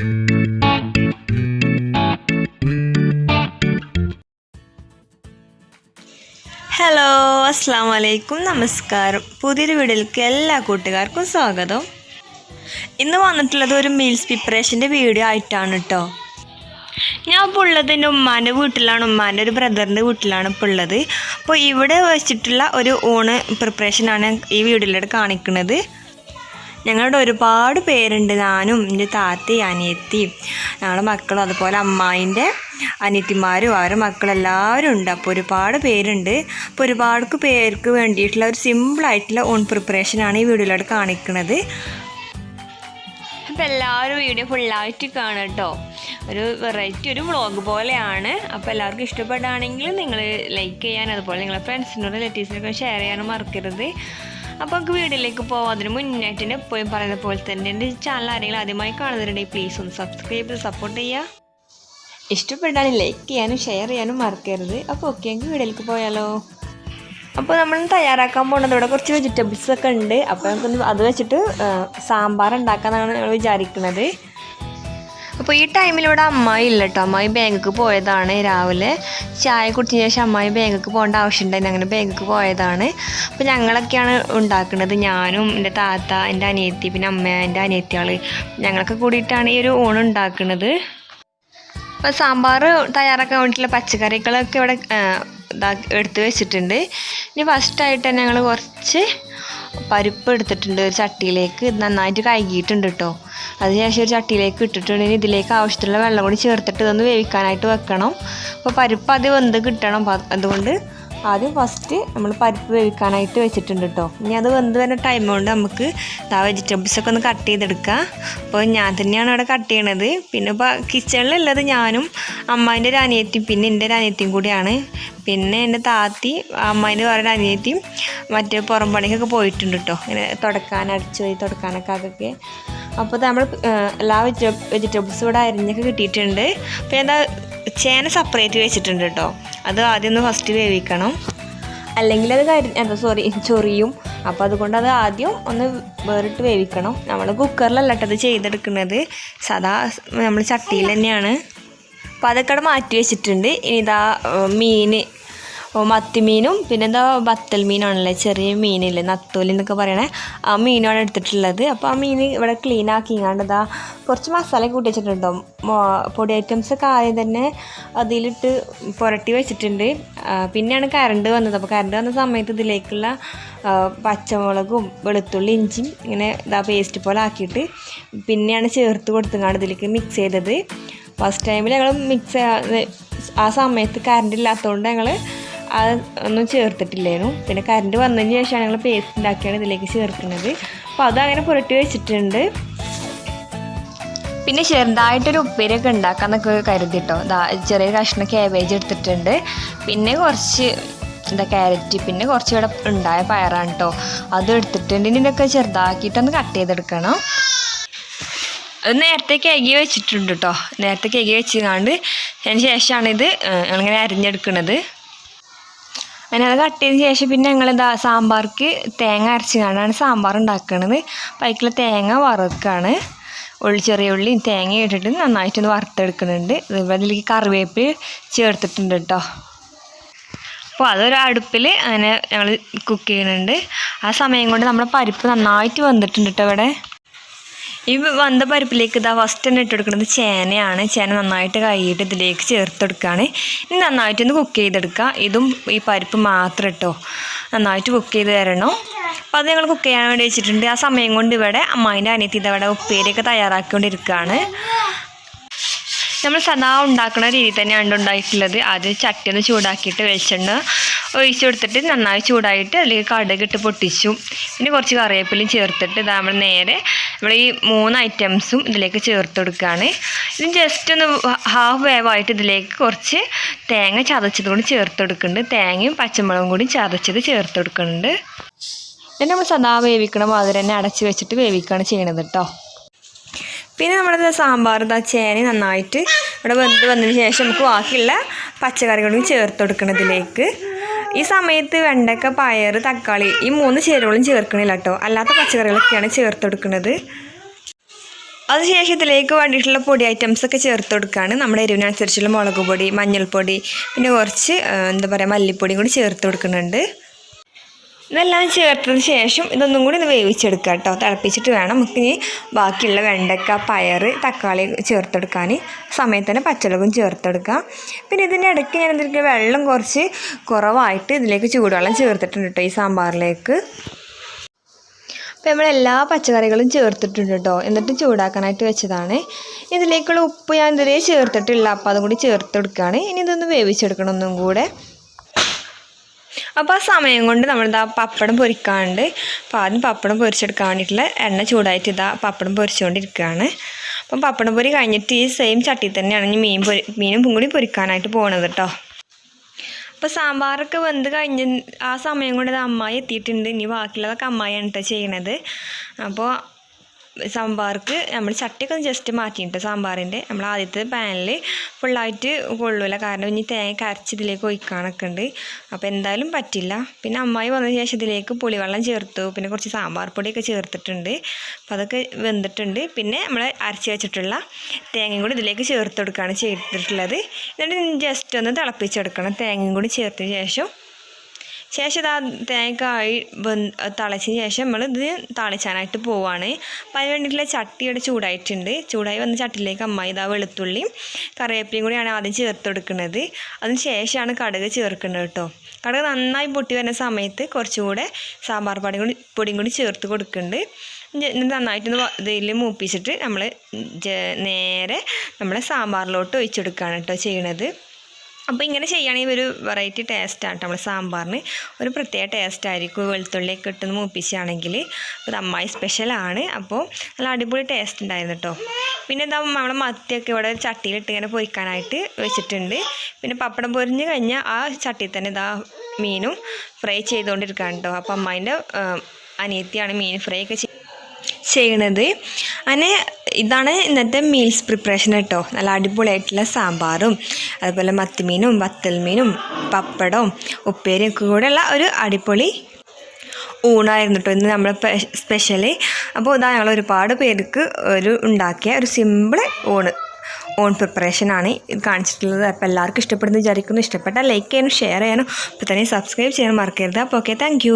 Hello അസ്സാം വലൈക്കും നമസ്കാരം പുതിയൊരു വീഡിയോയിലേക്ക് എല്ലാ കൂട്ടുകാർക്കും സ്വാഗതം. ഇന്ന് വന്നിട്ടുള്ളത് ഒരു മീൽസ് പ്രിപ്പറേഷന്റെ വീഡിയോ ആയിട്ടാണ് കേട്ടോ ഞാൻ ഇപ്പോൾ ഉള്ളത് എന്റെ ഉമ്മാന്റെ വീട്ടിലാണ്. ഉമ്മാന്റെ ഒരു ബ്രദറിന്റെ വീട്ടിലാണ് ഇപ്പോൾ ഉള്ളത്. അപ്പോൾ ഇവിടെ വെച്ചിട്ടുള്ള ഒരു ഊണ് പ്രിപ്പറേഷനാണ് ഈ വീഡിയോയിലൂടെ കാണിക്കുന്നത്. ഞങ്ങളുടെ ഒരുപാട് പേരുണ്ട്. ഞാനും എന്റെ താത്തയും അനിയത്തിയും ഞങ്ങളുടെ മക്കളും അതുപോലെ അമ്മായിന്റെ അനിയത്തിമാരും അവരുടെ മക്കളെല്ലാവരും ഉണ്ട്. അപ്പോൾ ഒരുപാട് പേരുണ്ട്. അപ്പോൾ ഒരുപാട് പേർക്ക് വേണ്ടിയിട്ടുള്ള ഒരു സിമ്പിളായിട്ടുള്ള ഓൺ പ്രിപ്പറേഷനാണ് ഈ വീഡിയോയിലൂടെ കാണിക്കുന്നത്. അപ്പോൾ എല്ലാവരും വീഡിയോ ഫുള്ളായിട്ട് കാണും കേട്ടോ. ഒരു വെറൈറ്റി ഒരു വ്ളോഗ് പോലെയാണ്. അപ്പോൾ എല്ലാവർക്കും ഇഷ്ടപ്പെടുകയാണെങ്കിൽ നിങ്ങൾ ലൈക്ക് ചെയ്യാൻ അതുപോലെ നിങ്ങളുടെ ഫ്രണ്ട്സിനോട് റിലേറ്റീവ്സിനൊക്കെ ഷെയർ ചെയ്യാനും മറക്കരുത്. അപ്പോൾ നമുക്ക് വീഡിയോയിലേക്ക് പോകാം അതിന് മുന്നായിട്ട് എപ്പോഴും പറയുന്ന പോലെ തന്നെ എന്റെ ചാനൽ ആരെങ്കിലും ആദ്യമായി കാണുന്നുണ്ടെങ്കിൽ പ്ലീസ് ഒന്ന് സബ്സ്ക്രൈബ് ചെയ്ത് സപ്പോർട്ട് ചെയ്യുക. ഇഷ്ടപ്പെട്ടാൽ ലൈക്ക് ചെയ്യാനും ഷെയർ ചെയ്യാനും മറക്കരുത്. അപ്പോൾ ഓക്കെ എങ്കിൽ വീഡിയോയിലേക്ക് പോയാലോ. അപ്പോൾ നമ്മൾ തയ്യാറാക്കാൻ പോകുന്നത് ഇവിടെ കുറച്ച് വെജിറ്റബിൾസ് ഒക്കെ ഉണ്ട്. അപ്പോൾ നമുക്കൊന്ന് അത് വെച്ചിട്ട് സാമ്പാർ ഉണ്ടാക്കാമെന്നാണ് ഞങ്ങൾ വിചാരിക്കുന്നത്. അപ്പോൾ ഈ ടൈമിൽ ഇവിടെ അമ്മായി ഇല്ല കേട്ടോ അമ്മായി ബാങ്കിൽ പോയതാണ് രാവിലെ. ചായ കുടിച്ചതിന് ശേഷം അമ്മായി ബാങ്കിൽ പോകേണ്ട ആവശ്യമുണ്ടായിരുന്നു അങ്ങനെ ബാങ്കിൽ പോയതാണ്. അപ്പോൾ ഞങ്ങളൊക്കെയാണ് ഉണ്ടാക്കുന്നത്. ഞാനും എന്റെ താത്ത എന്റെ അനിയത്തി പിന്നെ അമ്മ എന്റെ അനിയത്തിയാൾ ഞങ്ങളൊക്കെ കൂടിയിട്ടാണ് ഈ ഒരു ഊണ് ഉണ്ടാക്കുന്നത്. അപ്പോൾ സാമ്പാർ തയ്യാറാക്കാൻ വേണ്ടിയിട്ടുള്ള പച്ചക്കറികളൊക്കെ ഇവിടെ ഇതാക്കി ഇതാ എടുത്ത് വെച്ചിട്ടുണ്ട്. ഇനി ഫസ്റ്റായിട്ട് തന്നെ ഞങ്ങൾ കുറച്ച് പരിപ്പ് എടുത്തിട്ടുണ്ട് ഒരു ചട്ടിയിലേക്ക്. നന്നായിട്ട് കഴുകിയിട്ടുണ്ട് കേട്ടോ അതിനുശേഷം ഒരു ചട്ടിയിലേക്ക് ഇട്ടിട്ടുണ്ടെങ്കിൽ ഇതിലേക്ക് ആവശ്യത്തിലുള്ള വെള്ളം കൂടി ചേർത്തിട്ട് ഇതൊന്ന് വേവിക്കാനായിട്ട് വെക്കണം. അപ്പോൾ പരിപ്പ് അത് വെന്ത് കിട്ടണം. അതുകൊണ്ട് ആദ്യം ഫസ്റ്റ് നമ്മൾ പരിപ്പ് വേവിക്കാനായിട്ട് വെച്ചിട്ടുണ്ട് കേട്ടോ ഇനി അത് വെന്ത് വരുന്ന ടൈം കൊണ്ട് നമുക്ക് ആ വെജിറ്റബിൾസൊക്കെ ഒന്ന് കട്ട് ചെയ്തെടുക്കാം. അപ്പോൾ ഞാൻ തന്നെയാണ് അവിടെ കട്ട് ചെയ്യണത്. പിന്നെ ഇപ്പോൾ കിച്ചണിലുള്ളത് ഞാനും അമ്മായിന്റെ ഒരു അനിയത്തിയും പിന്നെ എന്റെ ഒരു അനിയത്തിയും കൂടിയാണ്. പിന്നെ എന്റെ താത്തി അമ്മായിന്റെ വേറെ അനിയത്തിയും മറ്റേ പുറം പണിക്കൊക്കെ പോയിട്ടുണ്ട് കേട്ടോ ഇങ്ങനെ തുടക്കാൻ അടിച്ചു പോയി തുടക്കാനൊക്കെ അതൊക്കെ. അപ്പോൾ നമ്മൾ എല്ലാ വെജി വെജിറ്റബിൾസും ഇവിടെ അരിഞ്ഞൊക്കെ കിട്ടിയിട്ടുണ്ട്. അപ്പോൾ എന്താ ചേന സെപ്പറേറ്റ് വെച്ചിട്ടുണ്ട് കേട്ടോ അത് ആദ്യം ഒന്ന് ഫസ്റ്റ് വേവിക്കണം. അല്ലെങ്കിൽ അത് കരി എന്താ സോറി ചൊറിയും. അപ്പോൾ അതുകൊണ്ട് അത് ആദ്യം ഒന്ന് വേറിട്ട് വേവിക്കണം. നമ്മൾ കുക്കറിലല്ല കേട്ടോ അത് ചെയ്തെടുക്കുന്നത്. സദാ നമ്മൾ ചട്ടിയിൽ തന്നെയാണ്. അപ്പോൾ അതൊക്കെ അവിടെ മാറ്റി വെച്ചിട്ടുണ്ട്. ഇനി ഇതാ മീൻ മത്തിമീനും പിന്നെന്താ ബത്തൽ മീനാണല്ലേ ചെറിയ മീനില്ലേ നത്തോലി എന്നൊക്കെ പറയണേ. ആ മീനാണ് എടുത്തിട്ടുള്ളത്. അപ്പോൾ ആ മീൻ ഇവിടെ ക്ലീൻ ആക്കിങ്ങാണ്ട് ഇതാ കുറച്ച് മസാല കൂട്ടി വെച്ചിട്ടുണ്ടോ. പൊടി ഐറ്റംസ് ഒക്കെ ആദ്യം തന്നെ അതിലിട്ട് പുരട്ടി വെച്ചിട്ടുണ്ട്. പിന്നെയാണ് കറണ്ട് വന്നത്. അപ്പോൾ കറണ്ട് വന്ന സമയത്ത് ഇതിലേക്കുള്ള പച്ചമുളകും വെളുത്തുള്ളി ഇഞ്ചിയും ഇങ്ങനെ ഇതാ പേസ്റ്റ് പോലെ ആക്കിയിട്ട് പിന്നെയാണ് ചേർത്ത് കൊടുത്തുങ്ങാണ്ട് ഇതിലേക്ക് മിക്സ് ചെയ്തത്. ഫസ്റ്റ് ടൈമിൽ ഞങ്ങൾ മിക്സ് ആ സമയത്ത് കറണ്ട് ഇല്ലാത്തതുകൊണ്ട് ഞങ്ങൾ അത് ഒന്നും ചേർത്തിട്ടില്ലായിരുന്നു പിന്നെ കറണ്ട് വന്നതിന് ശേഷമാണ് ഞങ്ങൾ പേസ്റ്റ് ഉണ്ടാക്കിയാണ് ഇതിലേക്ക് ചേർക്കുന്നത്. അപ്പോൾ അതങ്ങനെ പുരട്ടി വെച്ചിട്ടുണ്ട്. പിന്നെ ചെറുതായിട്ടൊരു ഉപ്പേരിയൊക്കെ ഉണ്ടാക്കാന്നൊക്കെ കരുതിട്ടോ. ചെറിയ കഷ്ണം കാബേജ് എടുത്തിട്ടുണ്ട്. പിന്നെ കുറച്ച് എന്താ ക്യാരറ്റ് പിന്നെ കുറച്ച് ഇവിടെ ഉണ്ടായ പയറാണ് കേട്ടോ അത് എടുത്തിട്ടുണ്ട്. ഇതിനൊക്കെ ചെറുതാക്കിയിട്ടൊന്ന് കട്ട് ചെയ്തെടുക്കണം. അത് നേരത്തെ കേകി വെച്ചിട്ടുണ്ട് കേട്ടോ നേരത്തെ കേകി വെച്ചങ്ങാണ്ട് അതിന് ശേഷമാണിത് അങ്ങനെ അരിഞ്ഞെടുക്കുന്നത് അങ്ങനെ അത് കട്ട് ശേഷം പിന്നെ ഞങ്ങളിതാ സാമ്പാർക്ക് തേങ്ങ അരച്ചുകൊണ്ടാണ് സാമ്പാർ ഉണ്ടാക്കുന്നത് പൈക്കിൽ തേങ്ങ വറുക്കാണ്. ഉള്ളി ചെറിയ ഉള്ളി തേങ്ങ ഇട്ടിട്ട് നന്നായിട്ടൊന്ന് വറുത്തെടുക്കുന്നുണ്ട് അതുപോലെ അതിലേക്ക് കറിവേപ്പ് ചേർത്തിട്ടുണ്ട് കേട്ടോ. അപ്പോൾ അതൊരു അടുപ്പിൽ അങ്ങനെ ഞങ്ങൾ കുക്ക് ചെയ്യുന്നുണ്ട്. ആ സമയം കൊണ്ട് നമ്മുടെ പരിപ്പ് നന്നായിട്ട് വന്നിട്ടുണ്ട് കേട്ടോ ഇവിടെ. ഈ വന്ന പരിപ്പിലേക്ക് ഇതാ ഫസ്റ്റ് തന്നെ ഇട്ട് കൊടുക്കുന്നത് ചേനയാണ്. ചേന നന്നായിട്ട് കഴുകിയിട്ട് ഇതിലേക്ക് ചേർത്തെടുക്കുകയാണ് ഇനി നന്നായിട്ട് ഒന്ന് കുക്ക് ചെയ്തെടുക്കുക. ഇതും ഈ പരിപ്പ് മാത്രം ഇട്ടോ. നന്നായിട്ട് കുക്ക് ചെയ്ത് തരണം. അപ്പോൾ അത് ഞങ്ങൾ കുക്ക് ചെയ്യാൻ വേണ്ടി വെച്ചിട്ടുണ്ട്. ആ സമയം കൊണ്ട് ഇവിടെ അമ്മായിന്റെ അനിയത്തി ഇതവിടെ ഉപ്പേരിയൊക്കെ തയ്യാറാക്കിക്കൊണ്ടിരിക്കുകയാണ്. നമ്മൾ സദാ ഉണ്ടാക്കുന്ന രീതി തന്നെയാണ് ഉണ്ടായിട്ടുള്ളത്. ആദ്യം ചട്ടി ഒന്ന് ചൂടാക്കിയിട്ട് വെളിച്ചെണ്ണ ഒഴിച്ചു കൊടുത്തിട്ട് നന്നായി ചൂടായിട്ട് അതിലേക്ക് കടുകിട്ട് പൊട്ടിച്ചു. പിന്നെ കുറച്ച് കറിവേപ്പിലും ചേർത്തിട്ട് നമ്മൾ നേരെ നമ്മൾ ഈ മൂന്ന് ഐറ്റംസും ഇതിലേക്ക് ചേർത്ത് കൊടുക്കുകയാണ് ഇത് ജസ്റ്റ് ഒന്ന് ഹാഫ് വേവായിട്ട് ഇതിലേക്ക് കുറച്ച് തേങ്ങ ചതച്ചത് കൂടി ചേർത്ത് കൊടുക്കുന്നുണ്ട്. തേങ്ങയും പച്ചമുളകും കൂടി ചതച്ചത് ചേർത്ത് കൊടുക്കുന്നുണ്ട്. പിന്നെ നമ്മൾ സദാ വേവിക്കണ മാതിരി തന്നെ അടച്ച് വെച്ചിട്ട് വേവിക്കുകയാണ് ചെയ്യണത് കേട്ടോ പിന്നെ നമ്മുടെ സാമ്പാർ ഇതാ ചേന നന്നായിട്ട് ഇവിടെ വെന്ത് വന്നതിന് ശേഷം നമുക്ക് ബാക്കിയുള്ള പച്ചക്കറികളും ചേർത്ത് കൊടുക്കണം ഇതിലേക്ക്. ഈ സമയത്ത് വെണ്ടക്ക പയർ തക്കാളി ഈ മൂന്ന് ചേരുവകളും ചേർക്കണില്ല കേട്ടോ അല്ലാത്ത പച്ചക്കറികളൊക്കെയാണ് ചേർത്ത് കൊടുക്കുന്നത് അതിനുശേഷം ഇതിലേക്ക് വേണ്ടിയിട്ടുള്ള പൊടി ഐറ്റംസ് ഒക്കെ ചേർത്ത് കൊടുക്കുകയാണ് നമ്മുടെ എരിവിനനുസരിച്ചുള്ള മുളക് പൊടി മഞ്ഞൾപ്പൊടി പിന്നെ കുറച്ച് എന്താ പറയുക മല്ലിപ്പൊടിയും കൂടി ചേർത്ത് കൊടുക്കുന്നുണ്ട് ഇതെല്ലാം ചേർത്തതിന് ശേഷം ഇതൊന്നും കൂടി ഒന്ന് വേവിച്ചെടുക്കുക കേട്ടോ. തിളപ്പിച്ചിട്ട് വേണം. നമുക്ക് ഇനി ബാക്കിയുള്ള വെണ്ടക്ക പയർ തക്കാളി ചേർത്തെടുക്കാൻ. സമയത്ത് തന്നെ പച്ചമുളകും ചേർത്തെടുക്കാം പിന്നെ ഇതിന്റെ ഇടയ്ക്ക് ഞാൻ എന്തെങ്കിലും വെള്ളം കുറച്ച് കുറവായിട്ട് ഇതിലേക്ക് ചൂടുവെള്ളം ചേർത്തിട്ടുണ്ട് കേട്ടോ ഈ സാമ്പാറിലേക്ക്. അപ്പോൾ നമ്മൾ എല്ലാ പച്ചക്കറികളും ചേർത്തിട്ടുണ്ട് കേട്ടോ. എന്നിട്ട് ചൂടാക്കാനായിട്ട് വെച്ചതാണ്. ഇതിലേക്കുള്ള ഉപ്പ് ഞാൻ ഇതിലേ ചേർത്തിട്ടില്ല. അപ്പോൾ അതും കൂടി ചേർത്ത് കൊടുക്കുകയാണ്. ഇനി ഇതൊന്ന് വേവിച്ചെടുക്കണം ഒന്നും കൂടെ. അപ്പോൾ ആ സമയം കൊണ്ട് നമ്മളിതാ പപ്പടം പൊരിക്കാണ്ട്. അപ്പം ആദ്യം പപ്പടം പൊരിച്ചെടുക്കാൻ വേണ്ടിയിട്ടുള്ള എണ്ണ ചൂടായിട്ട് ഇതാ പപ്പടം പൊരിച്ചുകൊണ്ടിരിക്കുകയാണ് അപ്പം പപ്പടം പൊരി കഴിഞ്ഞിട്ട് ഈ സെയിം ചട്ടി തന്നെയാണ് ഇനി മീൻ പൊരി മീനും കൂടി പൊരിക്കാനായിട്ട് പോണത് കേട്ടോ അപ്പോൾ സാമ്പാറൊക്കെ വെന്ത് കഴിഞ്ഞ് ആ സമയം കൊണ്ട് അമ്മായി എത്തിയിട്ടുണ്ട്. ഇനി ബാക്കിയുള്ളതൊക്കെ അമ്മായിയാണ് കേട്ടോ ചെയ്യണത്. അപ്പോൾ സാമ്പാർക്ക് നമ്മൾ ചട്ടിയൊക്കെ ഒന്ന് ജസ്റ്റ് മാറ്റിയിട്ട് സാമ്പാറിന്റെ നമ്മൾ ആദ്യത്തെ പാനിൽ ഫുള്ളായിട്ട് കൊള്ളൂല. കാരണം ഇനി തേങ്ങ കരച്ച് ഇതിലേക്ക് ഒഴിക്കാനൊക്കെ ഉണ്ട്. അപ്പോൾ എന്തായാലും പറ്റില്ല. പിന്നെ അമ്മായി വന്ന ശേഷം ഇതിലേക്ക് പുളിവെള്ളം ചേർത്തു. പിന്നെ കുറച്ച് സാമ്പാർ പൊടിയൊക്കെ ചേർത്തിട്ടുണ്ട്. അപ്പോൾ അതൊക്കെ വെന്തിട്ടുണ്ട്. പിന്നെ നമ്മൾ അരച്ച് വെച്ചിട്ടുള്ള തേങ്ങയും കൂടി ഇതിലേക്ക് ചേർത്ത് കൊടുക്കുകയാണ് ചെയ്തിട്ടുള്ളത്. എന്നിട്ട് ജസ്റ്റ് ഒന്ന് തിളപ്പിച്ചെടുക്കണം. തേങ്ങയും കൂടി ചേർത്തതിന് ശേഷം ശേഷം ഇതാ തേങ്ങക്കായി തിളച്ചതിന് ശേഷം നമ്മൾ ഇത് തളിച്ചാനായിട്ട് പോവാണ്. അപ്പം അതിന് വേണ്ടിയിട്ടുള്ള ചട്ടി ഇവിടെ ചൂടായിട്ടുണ്ട്. ചൂടായി വന്ന ചട്ടിയിലേക്ക് അമ്മായി ഇതാ വെളുത്തുള്ളിയും കറിവേപ്പിലയും കൂടിയാണ് ആദ്യം ചേർത്ത് കൊടുക്കുന്നത് അതിന് ശേഷമാണ് കടുക് ചേർക്കുന്നത് കേട്ടോ. കടുക് നന്നായി പൊട്ടി വരുന്ന സമയത്ത് കുറച്ചുകൂടെ സാമ്പാർ പൊടി കൂടി പൊടിയും കൂടി ചേർത്ത് കൊടുക്കുന്നുണ്ട്. നന്നായിട്ടൊന്ന് ഇതിൽ മൂപ്പിച്ചിട്ട് നമ്മൾ നേരെ നമ്മളെ സാമ്പാറിലോട്ട് ഒഴിച്ചെടുക്കുകയാണ് കേട്ടോ ചെയ്യണത്. അപ്പോൾ ഇങ്ങനെ ചെയ്യുകയാണെങ്കിൽ ഒരു വെറൈറ്റി ടേസ്റ്റാണ് കേട്ടോ നമ്മൾ സാമ്പാറിന്. ഒരു പ്രത്യേക ടേസ്റ്റ് ആയിരിക്കും. വെളുത്തുള്ളിയൊക്കെ ഇട്ടൊന്ന് മൂപ്പിച്ചാണെങ്കിൽ. അത് അമ്മായി സ്പെഷ്യലാണ് അപ്പോൾ നല്ല അടിപൊളി ടേസ്റ്റ് ഉണ്ടായിരുന്നു കേട്ടോ പിന്നെ എന്താ നമ്മളെ മത്തിയൊക്കെ ഇവിടെ ചട്ടിയിലിട്ട് ഇങ്ങനെ പൊരിക്കാനായിട്ട് വെച്ചിട്ടുണ്ട്. പിന്നെ പപ്പടം പൊരിഞ്ഞ് കഴിഞ്ഞാൽ ആ ചട്ടിയിൽ തന്നെ ഇതാ മീനും ഫ്രൈ ചെയ്തുകൊണ്ടിരിക്കുകയാണ് കേട്ടോ അപ്പോൾ അമ്മായിന്റെ അനിയത്തിയാണ് മീൻ ഫ്രൈ ഒക്കെ ചെയ്യണത്. അങ്ങനെ ഇതാണ് ഇന്നത്തെ മീൽസ് പ്രിപ്പറേഷൻ കേട്ടോ നല്ല അടിപൊളിയായിട്ടുള്ള സാമ്പാറും അതുപോലെ മത്തിമീനും വത്തൽ മീനും പപ്പടവും ഉപ്പേരിയും ഒക്കെ കൂടെയുള്ള ഒരു അടിപൊളി ഊണായിരുന്നു കേട്ടോ ഇന്ന് നമ്മൾ സ്പെഷ്യൽ അപ്പോൾ ഇതാ ഞങ്ങൾ ഒരുപാട് പേർക്ക് ഒരു ഉണ്ടാക്കിയ ഒരു സിമ്പിൾ ഊണ് ഓൺ പ്രിപ്പറേഷനാണ് ഇത് കാണിച്ചിട്ടുള്ളത്. അപ്പോൾ എല്ലാവർക്കും ഇഷ്ടപ്പെടുന്നു വിചാരിക്കുന്നു. ഇഷ്ടപ്പെട്ടാൽ ലൈക്ക് ചെയ്യാനും ഷെയർ ചെയ്യാനും അപ്പോൾ തന്നെ സബ്സ്ക്രൈബ് ചെയ്യാനും മറക്കരുത്. അപ്പോൾ ഓക്കെ താങ്ക്